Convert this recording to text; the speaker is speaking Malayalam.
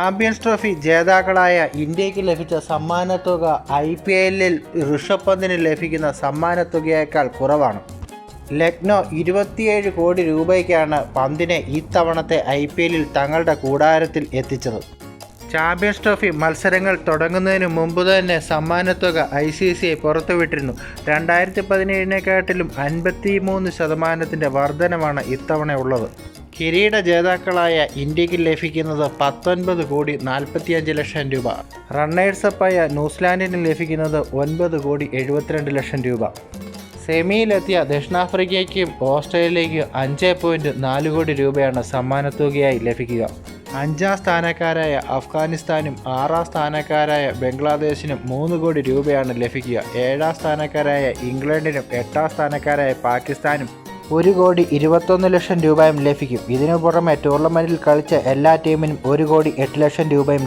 ചാമ്പ്യൻസ് ട്രോഫി ജേതാക്കളായ ഇന്ത്യയ്ക്ക് ലഭിച്ച സമ്മാനത്തുക ഐ പി എല്ലിൽ ഋഷഭ് പന്തിന് ലഭിക്കുന്ന സമ്മാനത്തുകയേക്കാൾ കുറവാണ്. ലക്നോ ഇരുപത്തിയേഴ് കോടി രൂപയ്ക്കാണ് പന്തിനെ ഇത്തവണത്തെ ഐ പി എല്ലിൽ തങ്ങളുടെ കൂടാരത്തിൽ എത്തിച്ചത്. ചാമ്പ്യൻസ് ട്രോഫി മത്സരങ്ങൾ തുടങ്ങുന്നതിന് മുമ്പ് തന്നെ സമ്മാനത്തുക ഐ സി സി ഐ പുറത്തുവിട്ടിരുന്നു. രണ്ടായിരത്തി പതിനേഴിനെക്കാട്ടിലും അൻപത്തി മൂന്ന് ശതമാനത്തിന്റെ വർധനമാണ് ഇത്തവണ ഉള്ളത്. കിരീട ജേതാക്കളായ ഇന്ത്യയ്ക്ക് ലഭിക്കുന്നത് പത്തൊൻപത് കോടി നാൽപ്പത്തിയഞ്ച് ലക്ഷം രൂപ. റണ്ണേഴ്സപ്പായ ന്യൂസിലാൻഡിന് ലഭിക്കുന്നത് ഒൻപത് കോടി എഴുപത്തിരണ്ട് ലക്ഷം രൂപ. സെമിയിലെത്തിയ ദക്ഷിണാഫ്രിക്കയ്ക്കും ഓസ്ട്രേലിയയ്ക്കും അഞ്ച് പോയിന്റ് നാല് കോടി രൂപയാണ് സമ്മാനത്തുകയായി ലഭിക്കുക. അഞ്ചാം സ്ഥാനക്കാരായ അഫ്ഗാനിസ്ഥാനും ആറാം സ്ഥാനക്കാരായ ബംഗ്ലാദേശിനും മൂന്ന് കോടി രൂപയാണ് ലഭിക്കുക. ഏഴാം സ്ഥാനക്കാരായ ഇംഗ്ലണ്ടിനും എട്ടാം സ്ഥാനക്കാരായ പാകിസ്ഥാനും ഒരു കോടി ഇരുപത്തൊന്ന് ലക്ഷം രൂപയും ലഭിക്കും. ഇതിനു പുറമെ ടൂർണമെന്റിൽ കളിച്ച എല്ലാ ടീമിനും ഒരു കോടി എട്ട് ലക്ഷം രൂപയും